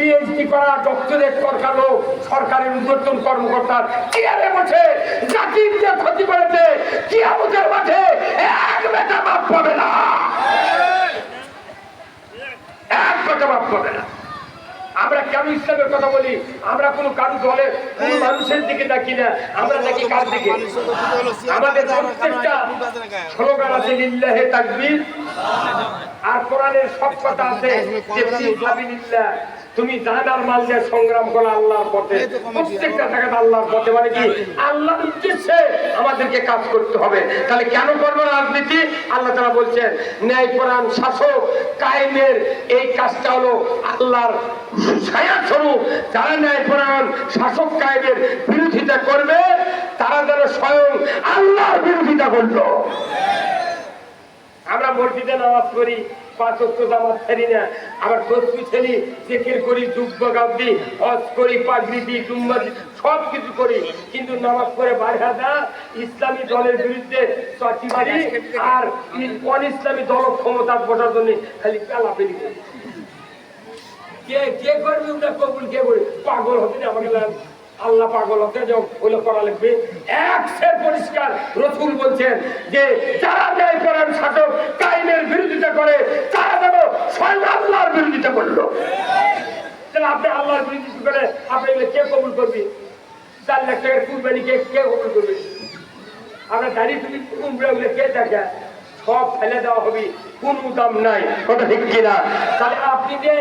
PhD করা doctorate সরকারও সরকারের উদ্বোধন কর্মকর্তার চেয়ারে বসে জাতির যে ক্ষতি করেছে, কিয়ামতের মাঠে এক বেটা বাপ পাবে না। এক বেটা বাপ পাবে না। আমরা কেন ইসলামের কথা বলি? আমরা কোনো কারু দলে, কোনো মানুষের দিকে দেখি না। আমরা দেখি কার দিকে? আমাদের প্রত্যেকটা স্লোগান আছে, লিল্লাহে তাকবীর। আর কোরআনের সব কথা আছে যে তুমি জানার মাল দিয়ে সংগ্রাম করো আল্লাহর পথে। প্রত্যেকটা জায়গাতে আল্লাহর পথে মানে কি? আল্লাহর উদ্দেশ্যে আমাদেরকে কাজ করতে হবে। তাহলে কেন করব রাজনীতি? আল্লাহ তারা বলছেন ন্যায় কোরআন শাসক কায়েমের এই কাজটা হলো আল্লাহর ছায়া স্বরূপ যারা ন্যায় কোরআন শাসক কায়েমের বিরোধিতা করবে তারা যেন স্বয়ং আল্লাহর বিরোধিতা করল। আমরা মসজিদে নামাজ পড়ি পাঁচ করি কিন্তু নামাজ পড়ে বারহাদা, ইসলামী দলের বিরুদ্ধে আর অন ইসলামী দল ক্ষমতা বসার জন্য খালি পেলাপেলি করি কে কে করবে কবুল, কে করে পাগল হতে না আমাকে আল্লাহ পাগল হতে যাও ওইগুলো করা লাগবে। এক পরিষ্কার, রসুল বলছেন যে, যারা ন্যায় করেন শাসক কাইনের বিরোধিতা করে তারা যেন স্বয়ং আল্লাহর বিরোধিতা করল তাহলে আপনি আল্লাহর বিরোধিতা করে আপনি এগুলো কে কবুল করবি চার লাখ টাকার কুরবানি কে কে কবুল করবে আমরা দাঁড়িয়ে তুমি উমরা গুলো কে দেখে সব ফেলে দেওয়া হবে কোন দাম নাই কথা ঠিক কিনা তাহলে আপনি যে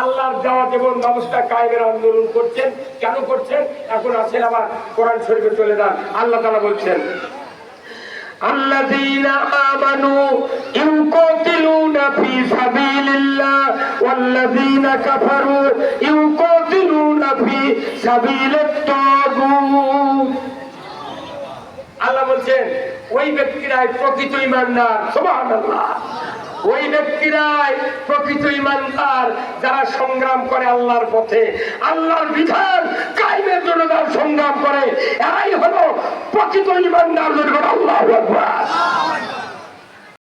আল্লাহর দেওয়া যেমন ব্যবস্থা কায়েমের আন্দোলন করছেন কেন করছেন এখন আছেন আবার কোরআন শরীফে চলে যান আল্লাহ তালা বলছেন الذين آمنوا يقاتلون في سبيل الله والذين كفروا يقاتلون في سبيل الطاغوت আল্লাহ বলছেন ওই ব্যক্তিরাই প্রকৃত ইমানদার সুবহানাল্লাহ ওই ব্যক্তিরাই প্রকৃত ইমানদার যারা সংগ্রাম করে আল্লাহর পথে আল্লাহর বিধান কায়েমের জন্য যারা সংগ্রাম করে এরাই হলো প্রকৃত ইমানদার যদি আল্লাহ আকবার